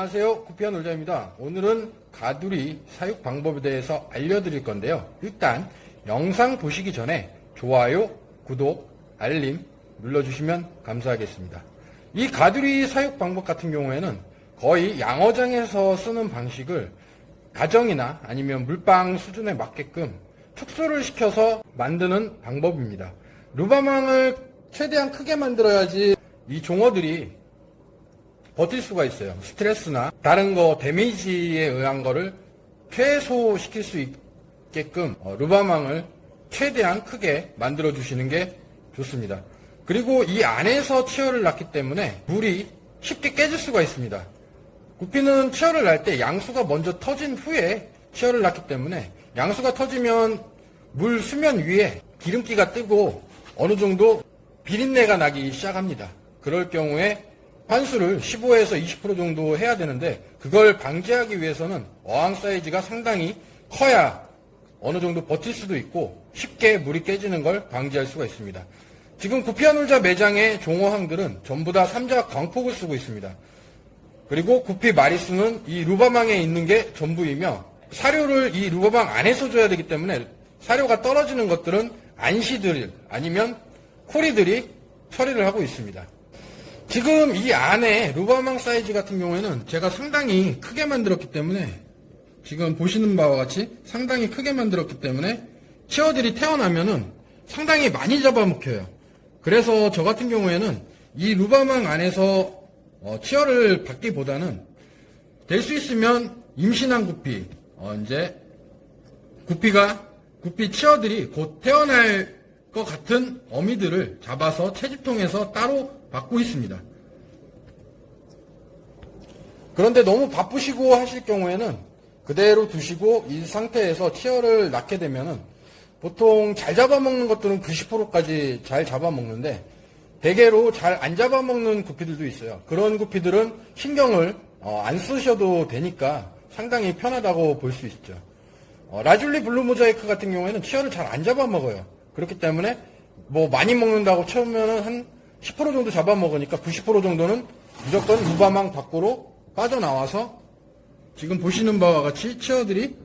안녕하세요. 구피한 놀자입니다. 오늘은 가두리 사육 방법에 대해서 알려드릴 건데요. 일단 영상 보시기 전에 좋아요, 구독, 알림 눌러주시면 감사하겠습니다. 이 가두리 사육 방법 같은 경우에는 거의 양어장에서 쓰는 방식을 가정이나 아니면 물방 수준에 맞게끔 축소를 시켜서 만드는 방법입니다. 루바망을 최대한 크게 만들어야지 이 종어들이 버틸 수가 있어요. 스트레스나 다른 거 데미지에 의한 거를 최소시킬 수 있게끔 어, 루바망을 최대한 크게 만들어 주시는 게 좋습니다. 그리고 이 안에서 치어를 낳기 때문에 물이 쉽게 깨질 수가 있습니다. 구피는 치어를 날때 양수가 먼저 터진 후에 치어를 낳기 때문에 양수가 터지면 물 수면 위에 기름기가 뜨고 어느 정도 비린내가 나기 시작합니다. 그럴 경우에 환수를 15에서 20% 정도 해야 되는데 그걸 방지하기 위해서는 어항 사이즈가 상당히 커야 어느 정도 버틸 수도 있고 쉽게 물이 깨지는 걸 방지할 수가 있습니다. 지금 구피아놀자 매장의 종어항들은 전부 다 삼자각 광폭을 쓰고 있습니다. 그리고 구피 마리수는 이 루바망에 있는 게 전부이며 사료를 이 루바망 안에서 줘야 되기 때문에 사료가 떨어지는 것들은 안시들 아니면 코리들이 처리를 하고 있습니다. 지금 이 안에 루바망 사이즈 같은 경우에는 제가 상당히 크게 만들었기 때문에 지금 보시는 바와 같이 상당히 크게 만들었기 때문에 치어들이 태어나면은 상당히 많이 잡아먹혀요. 그래서 저 같은 경우에는 이 루바망 안에서 어, 치어를 받기보다는 될 수 있으면 임신한 구피, 어, 이제 구피가 구피 치어들이 곧 태어날 것 같은 어미들을 잡아서 채집통에서 따로 받고 있습니다. 그런데 너무 바쁘시고 하실 경우에는 그대로 두시고 이 상태에서 치어를 낳게 되면은 보통 잘 잡아먹는 것들은 90%까지 잘 잡아먹는데 대개로 잘 안 잡아먹는 구피들도 있어요. 그런 구피들은 신경을 어, 안 쓰셔도 되니까 상당히 편하다고 볼 수 있죠. 어, 라줄리 블루 모자이크 같은 경우에는 치어를 잘 안 잡아먹어요. 그렇기 때문에 뭐 많이 먹는다고 처음에는 한 10% 정도 잡아먹으니까 90% 정도는 무조건 루바망 밖으로 빠져나와서 지금 보시는 바와 같이 치어들이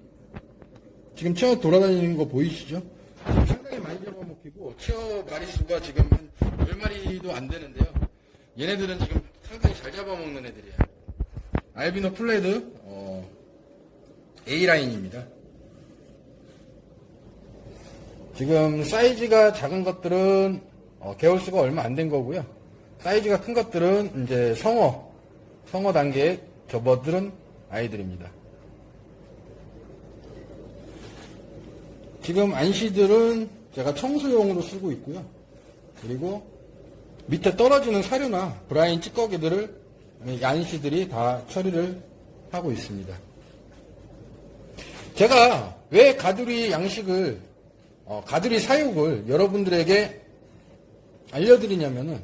지금 치어 돌아다니는 거 보이시죠? 상당히 많이 잡아먹히고 치어 마리수가 지금 한 10마리도 안 되는데요. 얘네들은 지금 상당히 잘 잡아먹는 애들이에요. 알비노 플레드 어, A라인입니다. 지금 사이즈가 작은 것들은 어, 개월수가 얼마 안 된 거고요. 사이즈가 큰 것들은 이제 성어, 성어 단계에 접어들은 아이들입니다. 지금 안시들은 제가 청소용으로 쓰고 있고요. 그리고 밑에 떨어지는 사료나 브라인 찌꺼기들을 안시들이 다 처리를 하고 있습니다. 제가 왜 가두리 양식을 어, 가두리 사육을 여러분들에게 알려드리냐면은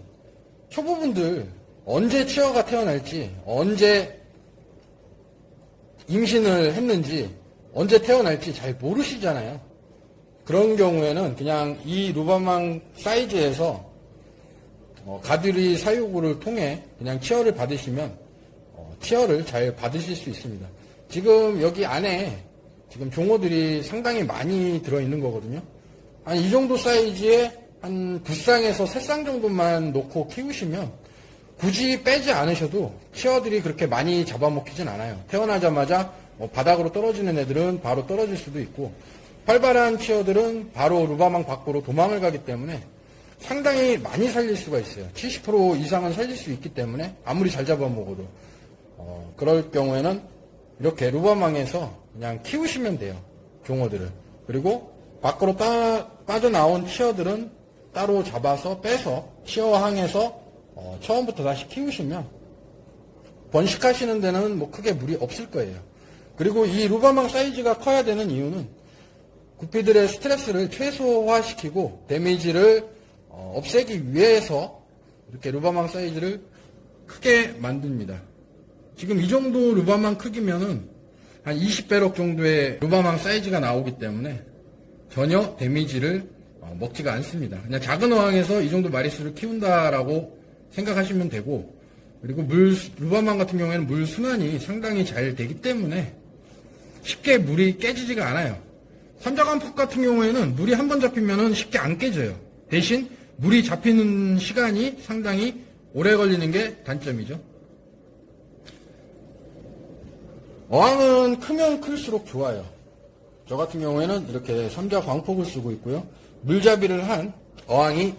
초보분들 언제 치어가 태어날지 언제 임신을 했는지 언제 태어날지 잘 모르시잖아요. 그런 경우에는 그냥 이 루바망 사이즈에서 어, 가두리 사육을 통해 그냥 치어를 받으시면 어, 치어를 잘 받으실 수 있습니다. 지금 여기 안에 지금 종어들이 상당히 많이 들어있는 거거든요. 한 이 정도 사이즈에 한 두 쌍에서 세 쌍 정도만 놓고 키우시면 굳이 빼지 않으셔도 치어들이 그렇게 많이 잡아먹히진 않아요. 태어나자마자 뭐 바닥으로 떨어지는 애들은 바로 떨어질 수도 있고 활발한 치어들은 바로 루바망 밖으로 도망을 가기 때문에 상당히 많이 살릴 수가 있어요. 70% 이상은 살릴 수 있기 때문에 아무리 잘 잡아먹어도 어, 그럴 경우에는 이렇게 루바망에서 그냥 키우시면 돼요. 종어들을. 그리고 밖으로 빠, 빠져나온 치어들은 따로 잡아서 빼서 치어항에서 어, 처음부터 다시 키우시면 번식하시는 데는 뭐 크게 무리 없을 거예요. 그리고 이 루바망 사이즈가 커야 되는 이유는 구피들의 스트레스를 최소화시키고 데미지를 어, 없애기 위해서 이렇게 루바망 사이즈를 크게 만듭니다. 지금 이 정도 루바망 크기면은 한 20배럭 정도의 루바망 사이즈가 나오기 때문에 전혀 데미지를 어, 먹지가 않습니다. 그냥 작은 어항에서 이 정도 마리수를 키운다라고 생각하시면 되고 그리고 물, 루바망 같은 경우에는 물 순환이 상당히 잘 되기 때문에 쉽게 물이 깨지지가 않아요. 삼자간폭 같은 경우에는 물이 한 번 잡히면은 쉽게 안 깨져요. 대신 물이 잡히는 시간이 상당히 오래 걸리는 게 단점이죠. 어항은 크면 클수록 좋아요. 저 같은 경우에는 이렇게 삼자 광폭을 쓰고 있고요. 물잡이를 한 어항이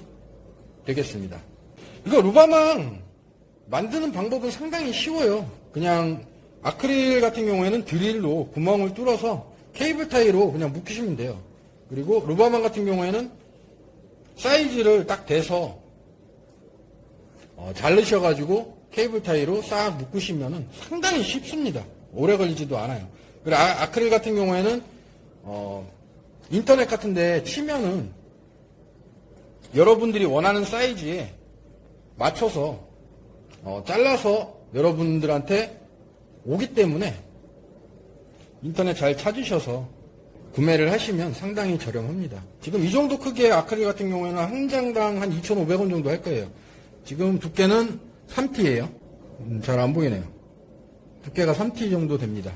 되겠습니다. 이거 루바망 만드는 방법은 상당히 쉬워요. 그냥 아크릴 같은 경우에는 드릴로 구멍을 뚫어서 케이블 타이로 그냥 묶으시면 돼요. 그리고 루바망 같은 경우에는 사이즈를 딱 대서 어, 자르셔가지고 케이블 타이로 싹 묶으시면은 상당히 쉽습니다. 오래 걸리지도 않아요. 그리고 아, 크릴 같은 경우에는 어, 인터넷 같은데 치면은 여러분들이 원하는 사이즈에 맞춰서 어, 잘라서 여러분들한테 오기 때문에 인터넷 잘 찾으셔서 구매를 하시면 상당히 저렴합니다. 지금 이 정도 크기의 아크릴 같은 경우에는 한 장당 한 2,500원 정도 할 거예요. 지금 두께는 3T예요. 잘안 보이네요. 두께가 3T 정도 됩니다.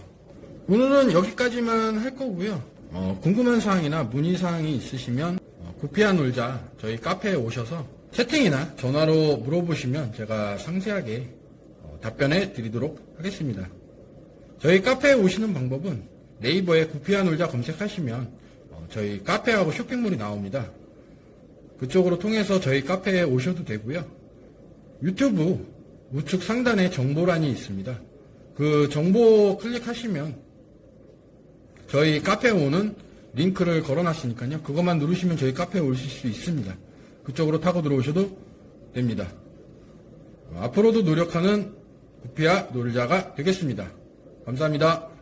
오늘은 여기까지만 할 거고요. 어, 궁금한 사항이나 문의 사항이 있으시면 어, 구피아 놀자 저희 카페에 오셔서 채팅이나 전화로 물어보시면 제가 상세하게 어, 답변해 드리도록 하겠습니다. 저희 카페에 오시는 방법은 네이버에 구피아 놀자 검색하시면 어, 저희 카페하고 쇼핑몰이 나옵니다. 그쪽으로 통해서 저희 카페에 오셔도 되고요. 유튜브 우측 상단에 정보란이 있습니다. 그 정보 클릭하시면 저희 카페에 오는 링크를 걸어놨으니까요. 그것만 누르시면 저희 카페에 오실 수 있습니다. 그쪽으로 타고 들어오셔도 됩니다. 어, 앞으로도 노력하는 구피아 놀자가 되겠습니다. 감사합니다.